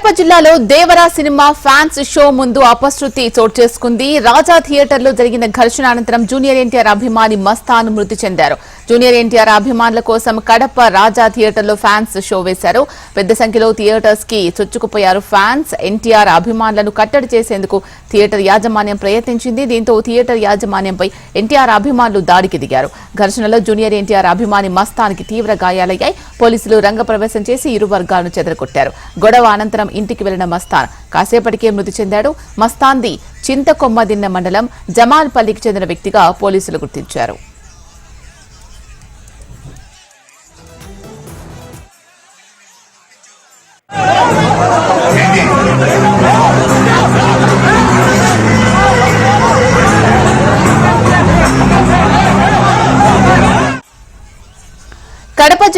కడప జిల్లాలో Devara cinema fans show ముందు అపశృతి చోటు చేసుకుంది. రాజా థియేటర్లో జరిగిన ఘర్షణ అనంతరం జూనియర్ ఎన్టీఆర్ అభిమాని మస్తాన్ మృతి చెందారు. జూనియర్ ఎన్టీఆర్ అభిమానుల కోసం కడప రాజా థియేటర్లో ఫ్యాన్స్ షో వేశారు. పెద్ద సంఖ్యలో థియేటర్స్కి చొచ్చుకుపోయారు ఫ్యాన్స్. ఎన్టీఆర్ అభిమానులను కట్టడి చేసేందుకు థియేటర్ యాజమాన్యం ప్రయత్నించింది. దీంతో థియేటర్ యాజమాన్యంపై ఎన్టీఆర్ అభిమానులు దాడికి దిగారు. ఘర్షణలో జూనియర్ ఎన్టీఆర్ అభిమాని మస్తాన్కి తీవ్ర గాయాలయ్యాయి. పోలీసులు రంగప్రవేశం చేసి ఇరు వర్గాలను చెదరగొట్టారు. గొడవ అనంతరం ఇంటికి వెళ్ళిన మస్తాన్ కాసేపటికే మృతి చెందాడు. మస్తాన్ది చింతకొమ్మదిన్న మండలం జమాల్పల్లికి చెందిన వ్యక్తిగా పోలీసులు గుర్తించారు.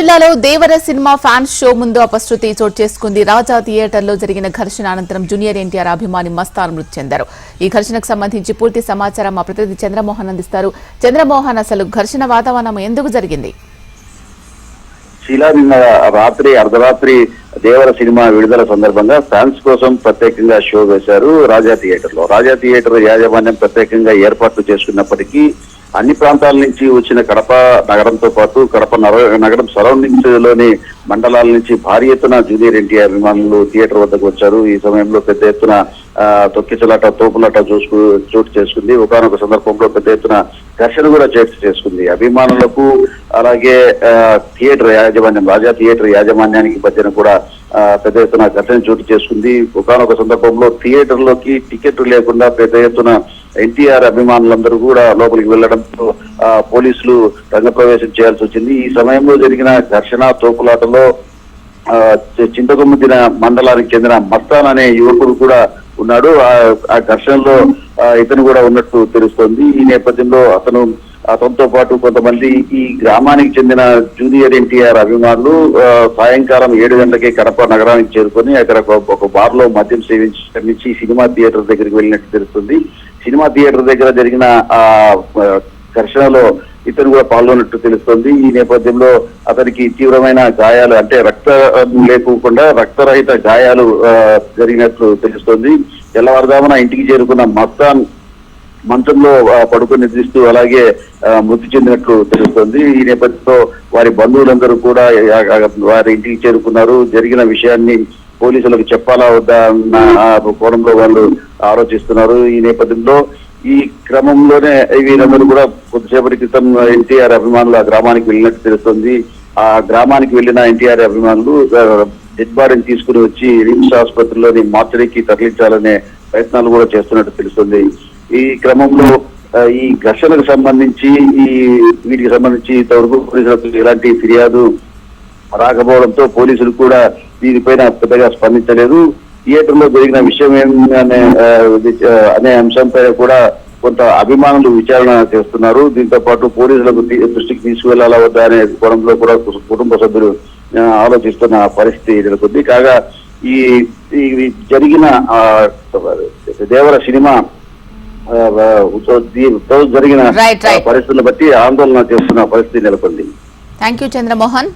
జిల్లాలో దేవర సినిమా ఫ్యాన్స్ షో ముందు అపశృతి చోటు చేసుకుంది. రాజా థియేటర్లో జరిగిన ఘర్షణ అనంతరం జూనియర్ ఎన్టీఆర్ అభిమాని మస్తాన్ మృతి చెందారు. ఈ ఘర్షణకు సంబంధించి పూర్తి సమాచారం మా ప్రతినిధి చంద్రమోహన్ అందిస్తారు. చంద్రమోహన్ అసలు ఘర్షణ వాతావరణం ఎందుకు జరిగింది? శీలా నిన్న రాత్రి అర్ధరాత్రి దేవర సినిమా విడుదల సందర్భంగా ఫ్యాన్స్ కోసం ప్రత్యేకంగా షో వేశారు రాజా థియేటర్లో రాజా థియేటర్ యాజమాన్యం ప్రత్యేకంగా ఏర్పాట్లు చేసుకున్నప్పటికీ అన్ని ప్రాంతాల నుంచి వచ్చిన కడప నగరంతో పాటు కడప నగ- నగరం సరౌండింగ్స్లోని మండలాల నుంచి భారీ ఎత్తున జూనియర్ ఎన్టీఆర్ అభిమానులు థియేటర్ వద్దకు వచ్చారు. ఈ సమయంలో పెద్ద ఎత్తున తొక్కిచలాట తోపులాట చూసుకు చోటు చేసుకుంది. ఒకనొక సందర్భంలో పెద్ద ఎత్తున ఘర్షణ కూడా చోటు చేసుకుంది. అభిమానులకు అలాగే థియేటర్ యాజమాన్యం రాజా థియేటర్ యాజమాన్యానికి మధ్యన కూడా పెద్ద ఎత్తున ఘర్షణ చోటు చేసుకుంది. ఒకనొక సందర్భంలో థియేటర్లోకి టికెట్ లేకుండా పెద్ద ఎత్తున ఎన్టీఆర్ అభిమానులందరూ కూడా లోపలికి వెళ్ళడంతో ఆ, పోలీసులు రంగప్రవేశం చేయాల్సి వచ్చింది. ఈ సమయంలో జరిగిన ఘర్షణ తోపులాటలో ఆ, మండలానికి చెందిన మస్తాన్ అనే యువకుడు కూడా ఉన్నాడు. ఆ- ఆ ఘర్షణలో ఇతను కూడా ఉన్నట్టు తెలుస్తోంది. ఈ నేపథ్యంలో అతను అతనితో పాటు కొంతమంది ఈ గ్రామానికి చెందిన జూనియర్ ఎన్టీఆర్ అభిమానులు సాయంకాలం ఏడు గంటలకే కడప నగరానికి చేరుకొని అక్కడ ఒక- బార్లో మద్యం సేవించి సినిమా థియేటర్ దగ్గరికి వెళ్ళినట్టు తెలుస్తుంది. సినిమా థియేటర్ దగ్గర జరిగిన ఆ ఘర్షణలో ఇతను కూడా పాల్గొన్నట్టు తెలుస్తోంది. ఈ నేపథ్యంలో అతనికి తీవ్రమైన గాయాలు అంటే రక్త లేకుండా రక్తరహిత గాయాలు జరిగినట్లు తెలుస్తోంది. తెల్లవారుజామున ఇంటికి చేరుకున్న మస్తాన్ మంచంలో ఆ, పడుకొని నిద్రిస్తూ అలాగే మృతి చెందినట్లు తెలుస్తోంది. ఈ నేపథ్యంలో వారి బంధువులందరూ కూడా వారి ఇంటికి చేరుకున్నారు. జరిగిన విషయాన్ని పోలీసులకు చెప్పాలా వద్దా అన్న కోణంలో వాళ్ళు ఆలోచిస్తున్నారు. ఈ నేపథ్యంలో ఈ క్రమంలోనే వీరందరూ కూడా కొద్దిసేపటి క్రితం ఎన్టీఆర్ అభిమానులు ఆ గ్రామానికి వెళ్ళినట్టు తెలుస్తుంది. ఆ గ్రామానికి వెళ్ళిన ఎన్టీఆర్ అభిమానులు డెడ్ బాడీని తీసుకుని వచ్చి రిమ్స్ ఆసుపత్రిలోని మార్చరీకి తరలించాలనే ప్రయత్నాలు కూడా చేస్తున్నట్టు తెలుస్తుంది. ఈ క్రమంలో ఈ ఘర్షణకు సంబంధించి ఈ వీటికి సంబంధించి ఇంతవరకు పోలీసులకు ఎలాంటి ఫిర్యాదు రాకపోవడంతో పోలీసులు కూడా దీనిపైన పెద్దగా స్పందించలేదు. థియేటర్లో జరిగిన విషయం ఏమనే అనే అంశంపై కూడా కొంత అభిమానులు విచారణ చేస్తున్నారు. దీంతో పాటు పోలీసులకు దృష్టికి తీసుకువెళ్ళాలా వద్దా అనే కోణంలో కూడా కుటుంబ సభ్యులు ఆలోచిస్తున్న పరిస్థితి నెలకొంది కాగా ఈ జరిగిన దేవర సినిమా జరిగిన పరిస్థితులను బట్టి ఆందోళన చేస్తున్న పరిస్థితి నెలకొంది. Thank you Chandramohan